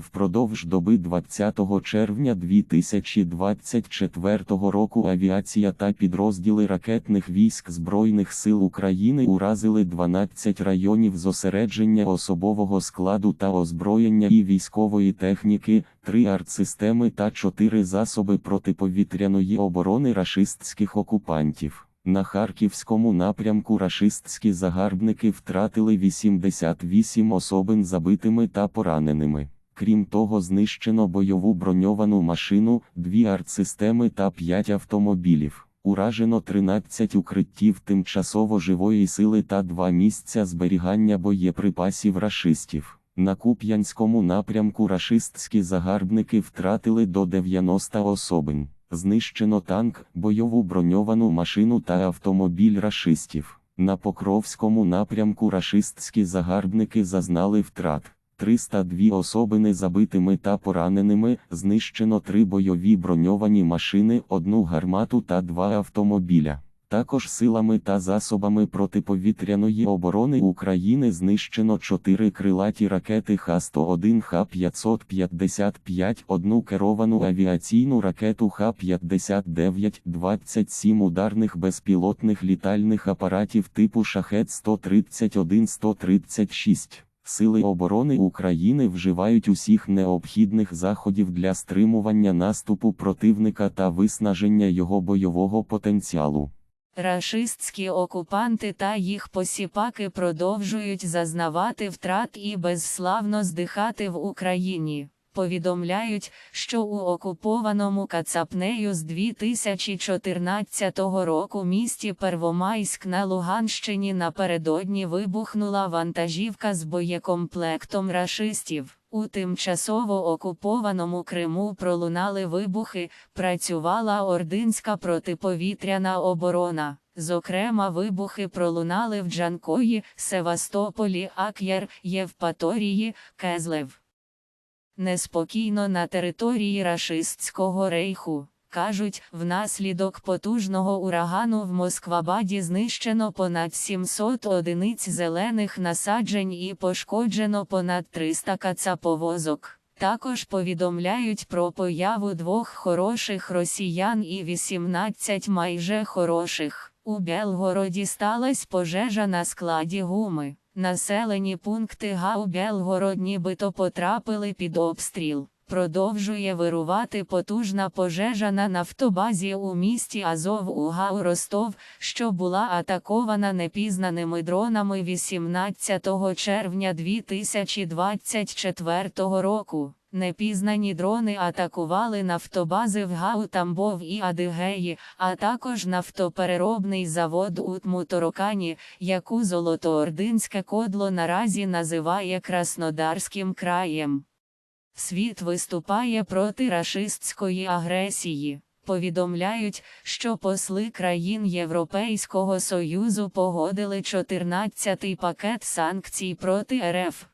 Впродовж доби 20 червня 2024 року авіація та підрозділи ракетних військ Збройних сил України уразили 12 районів зосередження особового складу та озброєння і військової техніки, 3 артсистеми та 4 засоби протиповітряної оборони рашистських окупантів. На харківському напрямку рашистські загарбники втратили 88 особин забитими та пораненими. Крім того, знищено бойову броньовану машину, дві артсистеми та 5 автомобілів. Уражено 13 укриттів тимчасово живої сили та два місця зберігання боєприпасів рашистів. На Куп'янському напрямку рашистські загарбники втратили до 90 особин. Знищено танк, бойову броньовану машину та автомобіль рашистів. На Покровському напрямку рашистські загарбники зазнали втрат. 302 особини забитими та пораненими, знищено три бойові броньовані машини, одну гармату та два автомобіля. Також силами та засобами протиповітряної оборони України знищено 4 крилаті ракети Х-101 Х-555, одну керовану авіаційну ракету Х-59, 27 ударних безпілотних літальних апаратів типу Шахет-131-136. Сили оборони України вживають усіх необхідних заходів для стримування наступу противника та виснаження його бойового потенціалу. Рашистські окупанти та їх посіпаки продовжують зазнавати втрат і безславно здихати в Україні. Повідомляють, що у окупованому Кацапнею з 2014 року місті Первомайськ на Луганщині напередодні вибухнула вантажівка з боєкомплектом рашистів. У тимчасово окупованому Криму пролунали вибухи, працювала ординська протиповітряна оборона. Зокрема, вибухи пролунали в Джанкої, Севастополі, Ак'єр, Євпаторії, Кезлев. Неспокійно на території рашистського рейху. Кажуть, внаслідок потужного урагану в Москвабаді знищено понад 700 одиниць зелених насаджень і пошкоджено понад 300 кацаповозок. Також повідомляють про появу двох хороших росіян і 18 майже хороших. У Белгороді сталася пожежа на складі гуми. Населені пункти ГАУ Белгород нібито потрапили під обстріл. Продовжує вирувати потужна пожежа на нафтобазі у місті Азов у ГАУ Ростов, що була атакована непізнаними дронами 18 червня 2024 року. Непізнані дрони атакували нафтобази в ГАУ Тамбов і Адигеї, а також нафтопереробний завод у Тмуторокані, яку Золотоординське кодло наразі називає Краснодарським краєм. Світ виступає проти рашистської агресії. Повідомляють, що посли країн Європейського Союзу погодили 14-й пакет санкцій проти РФ.